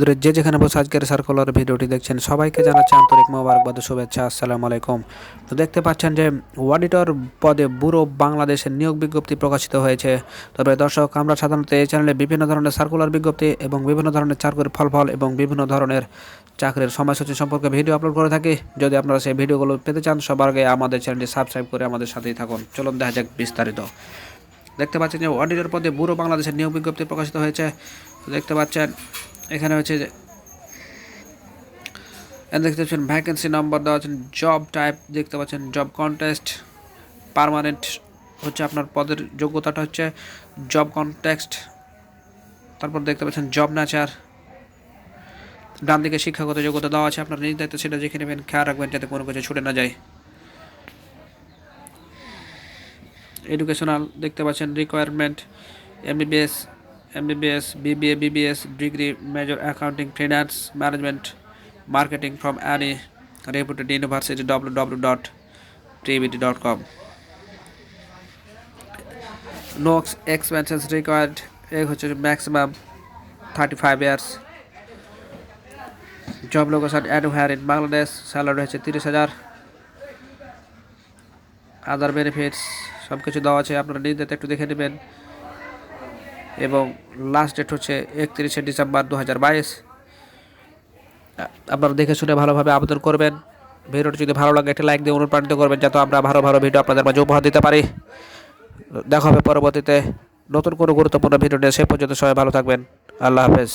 দূরে যে যেখানে বসে আজকের সার্কুলার ভিডিওটি দেখছেন, সবাইকে জানাচ্ছি আন্তরিক মোবারকবাদ শুভেচ্ছা। আসসালামু আলাইকুম। তো দেখতে পাচ্ছেন যে অডিটর পদে ব্যুরো বাংলাদেশের নিয়োগ বিজ্ঞপ্তি প্রকাশিত হয়েছে। তবে দর্শক, আমরা সাধারণত এই চ্যানেলে বিভিন্ন ধরনের সার্কুলার বিজ্ঞপ্তি এবং বিভিন্ন ধরনের চাকরির ফলাফল এবং বিভিন্ন ধরনের চাকরির সময়সূচি সম্পর্কে ভিডিও আপলোড করে থাকি। যদি আপনারা সেই ভিডিওগুলো পেতে চান, সবার আগে আমাদের চ্যানেলটি সাবস্ক্রাইব করে আমাদের সাথেই থাকুন। চলুন দেখা যাক বিস্তারিত। দেখতে পাচ্ছেন যে অডিটর পদে ব্যুরো বাংলাদেশের নিয়োগ বিজ্ঞপ্তি প্রকাশিত হয়েছে। দেখতে পাচ্ছেন এখানে হচ্ছে যে দেখতে পাচ্ছেন ভ্যাকেন্সি নাম্বার দেওয়া আছেন জব টাইপ দেখতে পাচ্ছেন জব কন্টেস্ট পার্মানেন্ট হচ্ছে আপনার পদের যোগ্যতাটা হচ্ছে জব কন্টেক্সট তারপর দেখতে পাচ্ছেন জব নাচার ডান দিকে শিক্ষাগত যোগ্যতা দেওয়া আছে আপনার নিজ দায়িত্ব সেটা দেখে নেবেন, খেয়াল রাখবেন যাতে কোনো কিছু ছুটে না যায়। এডুকেশনাল দেখতে পাচ্ছেন requirement MBBS MBBS BBA BBS degree major accounting finance management marketing from any reputed university W W dot TVT dot com no expenses required এ হচ্ছে maximum thirty five years job location anywhere in Bangladesh salary হচ্ছে তিরিশ হাজার। আদার benefits সব কিছু দেওয়া আছে, আপনারা নিজেদের একটু দেখে নেবেন। এবং লাস্ট ডেট হচ্ছে একত্রিশে ডিসেম্বর দু হাজার বাইশ। আপনারা দেখে শুনে ভালোভাবে আবেদন করবেন। ভিডিওটি যদি ভালো লাগে, একটা লাইক দিয়ে অনুপ্রাণিত করবেন, যাতে আমরা ভালো ভালো ভিডিও আপনাদের মাঝে উপহার দিতে পারি। দেখা হবে পরবর্তীতে নতুন কোনো গুরুত্বপূর্ণ ভিডিও নিয়ে, সে পর্যন্ত সবাই ভালো থাকবেন। আল্লাহ হাফেজ।